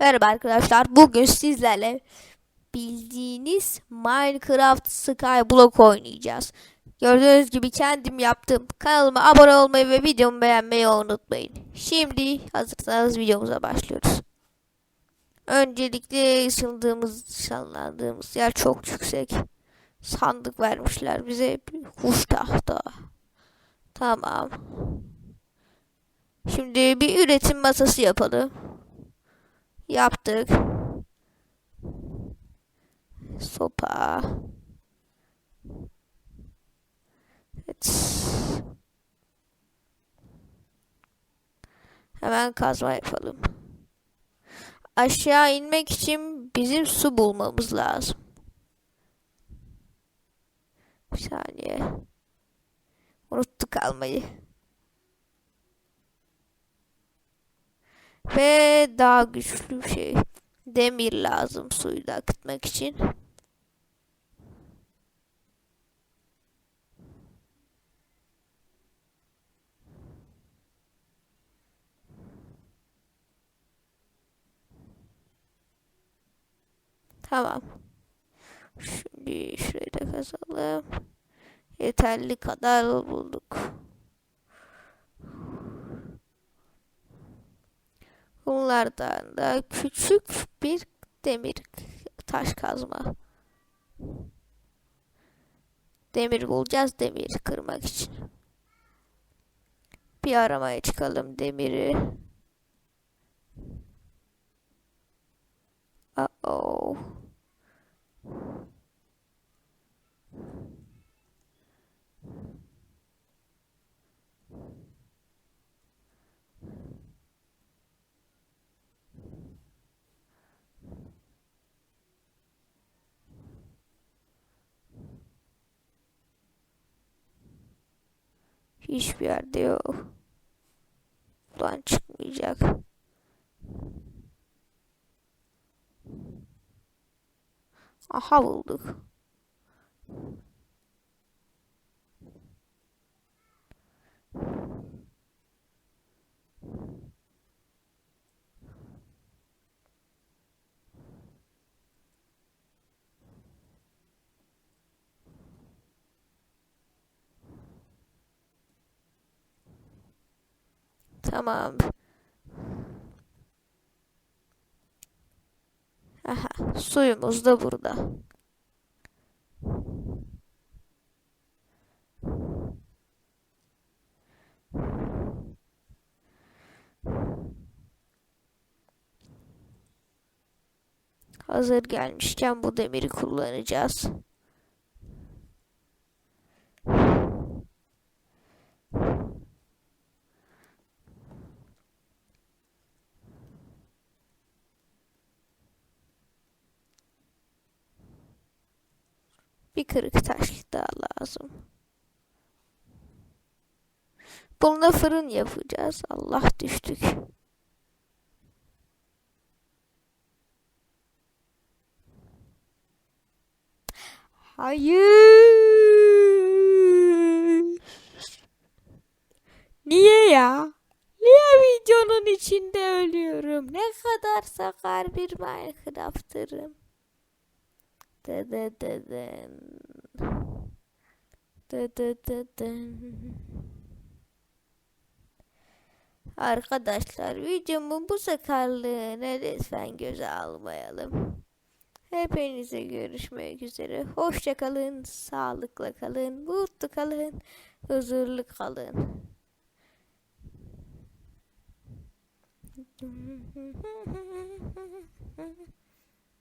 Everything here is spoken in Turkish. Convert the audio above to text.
Merhaba arkadaşlar. Bugün sizlerle bildiğiniz Minecraft Skyblock oynayacağız. Gördüğünüz gibi kendim yaptım. Kanalıma abone olmayı ve videomu beğenmeyi unutmayın. Şimdi hazırsanız videomuza başlıyoruz. Öncelikle ısındığımız, ışınlandığımız yer çok yüksek. Sandık vermişler bize. Bir kuş tahta. Tamam. Şimdi bir üretim masası yapalım. Yaptık. Sopa. Evet. Hemen kazma yapalım. Aşağı inmek için bizim su bulmamız lazım. Bir saniye. Unuttuk almayı. Ve daha güçlü bir şey. Demir lazım suyu da akıtmak için. Tamam. Şimdi da kazalım. Yeterli kadar bulduk. Bunlardan da küçük bir demir taş kazma. Demir bulacağız demir kırmak için. Bir aramaya çıkalım demiri. Hiçbir yerde yok. Buradan çıkmayacak. Aha bulduk. Tamam. Aha, suyumuz da burada. Hazır gelmişken bu demiri kullanacağız. Bir kırık taş daha lazım. Bununla fırın yapacağız. Allah düştük. Hayır. Niye ya? Niye videonun içinde ölüyorum? Ne kadar sakar bir Minecraft'ırım. Dıdıdıdın. Dıdıdıdın. Arkadaşlar videomun bu sakarlığını lütfen göze almayalım. Hepinize görüşmek üzere. Hoşça kalın, sağlıkla kalın, mutlu kalın, huzurlu kalın.